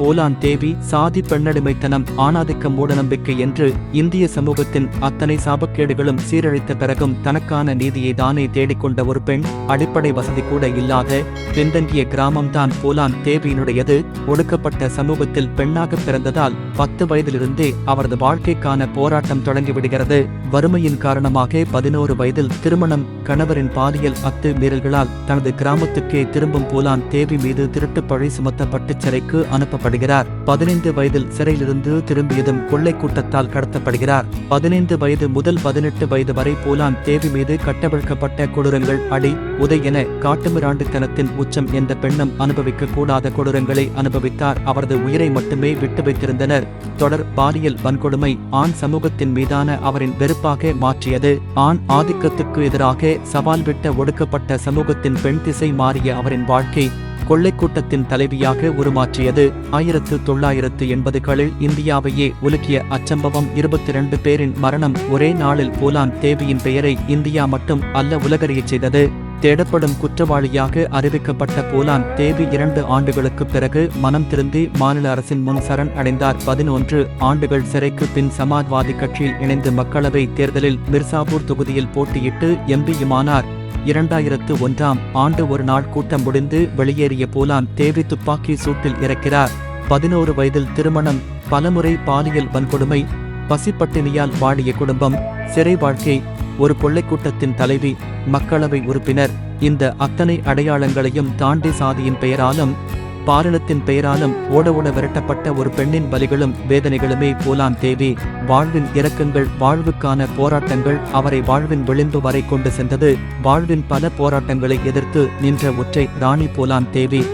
போலான் தேவி சாதி பெண்ணடிமைத்தனம் ஆணாதிக்க மூடநம்பிக்கை என்று இந்திய சமூகத்தின் அத்தனை சாபக்கேடுகளும் சீரழித்த பிறகும் தனக்கான நீதியை தானே தேடிக்கொண்ட ஒரு பெண் அடிப்படை வசதி கூட இல்லாத பின்தங்கிய கிராமம்தான் போலான் தேவியினுடையது. ஒடுக்கப்பட்ட சமூகத்தில் பெண்ணாக பிறந்ததால் பத்து வயதிலிருந்தே அவரது வாழ்க்கைக்கான போராட்டம் தொடங்கிவிடுகிறது வறுமையின் காரணமாக பதினோரு வயதில் திருமணம் கணவரின் பாலியல் அத்து மீறல்களால் தனது கிராமத்துக்கே திரும்பும் போலான் தேவி மீது திருட்டு பழி சுமத்தப்பட்டு சிறைக்கு கடத்தப்படுகிறார் பதினைந்து வயதில் சிறையிலிருந்து திரும்பியதும் கொள்ளை கூட்டத்தால் கடத்தப்படுகிறார். பதினைந்து வயது முதல் பதினெட்டு வயது வரை போலான் தேவி மீது கட்டவிழ்க்கப்பட்ட கொடூரங்கள் அடி உதை என காட்டுமிராண்டுத்தனத்தின் உச்சம் எந்த பெண்ணும் அனுபவிக்க கூடாத கொடூரங்களை அனுபவித்தார். அவரது உயிரை மட்டுமே விட்டு வைத்திருந்தனர். தொடர் பாலியல் வன்கொடுமை ஆண் சமூகத்தின் மீதான அவரின் வெறுப்பாக மாற்றியது. ஆண் ஆதிக்கத்துக்கு எதிராக சவால் விட்ட ஒடுக்கப்பட்ட சமூகத்தின் பெண் திசை மாறிய அவரின் வாழ்க்கை கொள்ளைக் கூட்டத்தின் தலைவியாக உருமாற்றியது ஆயிரத்து தொள்ளாயிரத்து எண்பதுகளில் இந்தியாவையே உலுக்கிய அச்சம்பவம் இருபத்தி இரண்டு பேரின் மரணம் ஒரே நாளில் போலான் தேவியின் பெயரை இந்தியா மட்டும் அல்ல உலகறியச் செய்தது. தேடப்படும் குற்றவாளியாக அறிவிக்கப்பட்ட போலான் தேவி இரண்டு ஆண்டுகளுக்கு பிறகு மனம் திருந்தி மாநில அரசின் முன் சரண் அடைந்தார். பதினொன்று ஆண்டுகள் சிறைக்கு பின் சமாஜ்வாதி கட்சியில் இணைந்து மக்களவை தேர்தலில் மிர்சாபூர் தொகுதியில் போட்டியிட்டு எம்பியுமானார். இரண்டாயிரத்து ஒன்றாம் ஆண்டு ஒரு நாள் கூட்டம் முடிந்து வெளியேறிய போலான் தேவி துப்பாக்கி சூட்டில் இறக்கிறார். பதினோரு வயதில் திருமணம் பலமுறை பாலியல் வன்கொடுமை பசிப்பட்டினியால் வாடிய குடும்பம் சிறை வாழ்க்கை ஒரு கொள்ளைக் கூட்டத்தின் தலைவி மக்களவை உறுப்பினர். இந்த அத்தனை அடையாளங்களையும் தாண்டி சாதியின் பெயராலும் பாலினத்தின் பெயராலும் ஓட ஓட விரட்டப்பட்ட ஒரு பெண்ணின் பலிகளும் வேதனைகளுமே போலான் தேவி. வாழ்வின் இறக்கங்கள் வாழ்வுக்கான போராட்டங்கள் அவரை வாழ்வின் விளிம்பு வரை கொண்டு சென்றது. வாழ்வின் பல போராட்டங்களை எதிர்த்து நின்ற ஒற்றை ராணி போலான் தேவி.